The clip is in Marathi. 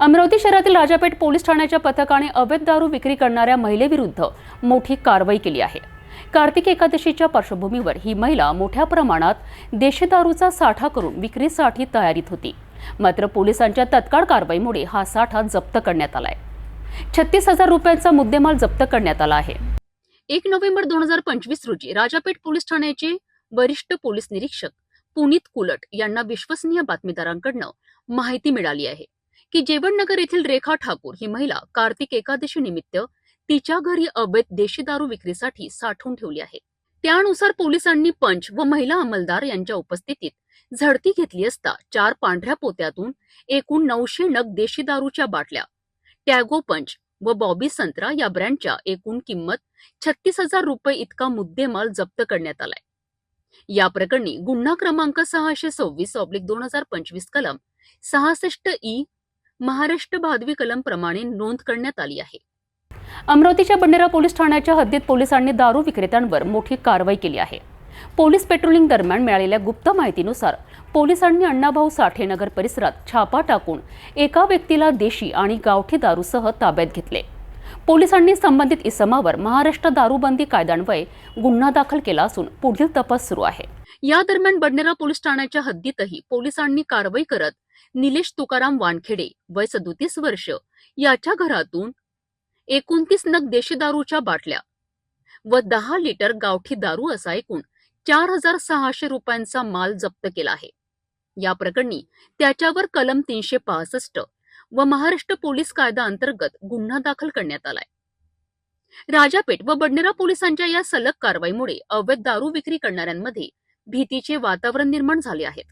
अमरावती शहरातील राजापेठ पोलीस ठाण्याच्या पथकाने अवैध दारू विक्री करणाऱ्या महिलेविरुद्ध मोठी कारवाई केली आहे. कार्तिक एकादशीच्या पार्श्वभूमीवर ही महिला मोठ्या प्रमाणात देशी दारूचा साठा करून विक्रीसाठी तयारीत होती. मात्र पोलिसांच्या तत्काळ कारवाईमुळे हा साठा जप्त करण्यात आलाय. छत्तीस हजार रुपयांचा मुद्देमाल जप्त करण्यात आला आहे. एक नोव्हेंबर दोन हजार पंचवीस रोजी राजापेठ पोलीस ठाण्याचे वरिष्ठ पोलीस निरीक्षक पुनीत कुलट यांना विश्वसनीय बातमीदारांकडनं माहिती मिळाली आहे. की जेवणनगर येथील रेखा ठाकूर ही महिला कार्तिक एकादशी निमित्त तिच्या घरी अवैध देशी दारू विक्रीसाठी साठवून ठेवली आहे. त्यानुसार पोलिसांनी पंच व महिला अंमलदार यांच्या उपस्थितीत झडती घेतली असता चार पांढऱ्या पोत्यातून एकूण नऊशे नग देशी दारूच्या बाटल्या टॅगो पंच व बॉबी संत्रा या ब्रँडच्या एकूण किंमत छत्तीस हजार रुपये इतका मुद्देमाल जप्त करण्यात आलाय. या प्रकरणी गुन्हा क्रमांक सहाशे सव्वीस ऑब्लिक दोन हजार पंचवीस कलम सहासष्ट ई महाराष्ट्र भादवी कलम प्रमाणे नोंद करण्यात आली आहे. अमरावतीच्या बंडेरा पोलीस ठाण्याच्या हद्दीत पोलिसांनी दारू विक्रेत्यांवर मोठी कारवाई केली आहे. पोलीस पेट्रोलिंग दरम्यान मिळालेल्या गुप्त माहितीनुसार पोलिसांनी अण्णाभाऊ साठे नगर परिसरात छापा टाकून एका व्यक्तीला देशी आणि गावठी दारूसह ताब्यात घेतले. पोलिसांनी संबंधित इसमावर महाराष्ट्र दारूबंदी कायद्यान्वये गुन्हा दाखल केला असून पुढील तपास सुरू आहे. या दरम्यान बडनेरा पोलीस ठाण्याच्या हद्दीतही पोलिसांनी कारवाई करत निलेश तुकाराम वानखेडे वय सदोतीस वर्ष याच्या घरातून एकोणतीस नग देशी दारूच्या बाटल्या व दहा लिटर गावठी दारू असा एकूण चार हजार सहाशे रुपयांचा माल जप्त केला आहे. या प्रकरणी त्याच्यावर कलम तीनशे पासष्ट व महाराष्ट्र पोलीस कायदा अंतर्गत गुन्हा दाखल करण्यात आलाय. राजापेठ व बडनेरा पोलिसांच्या या सलग कारवाईमुळे अवैध दारू विक्री करणाऱ्यांमध्ये भीतीचे वातावरण निर्माण झाले आहेत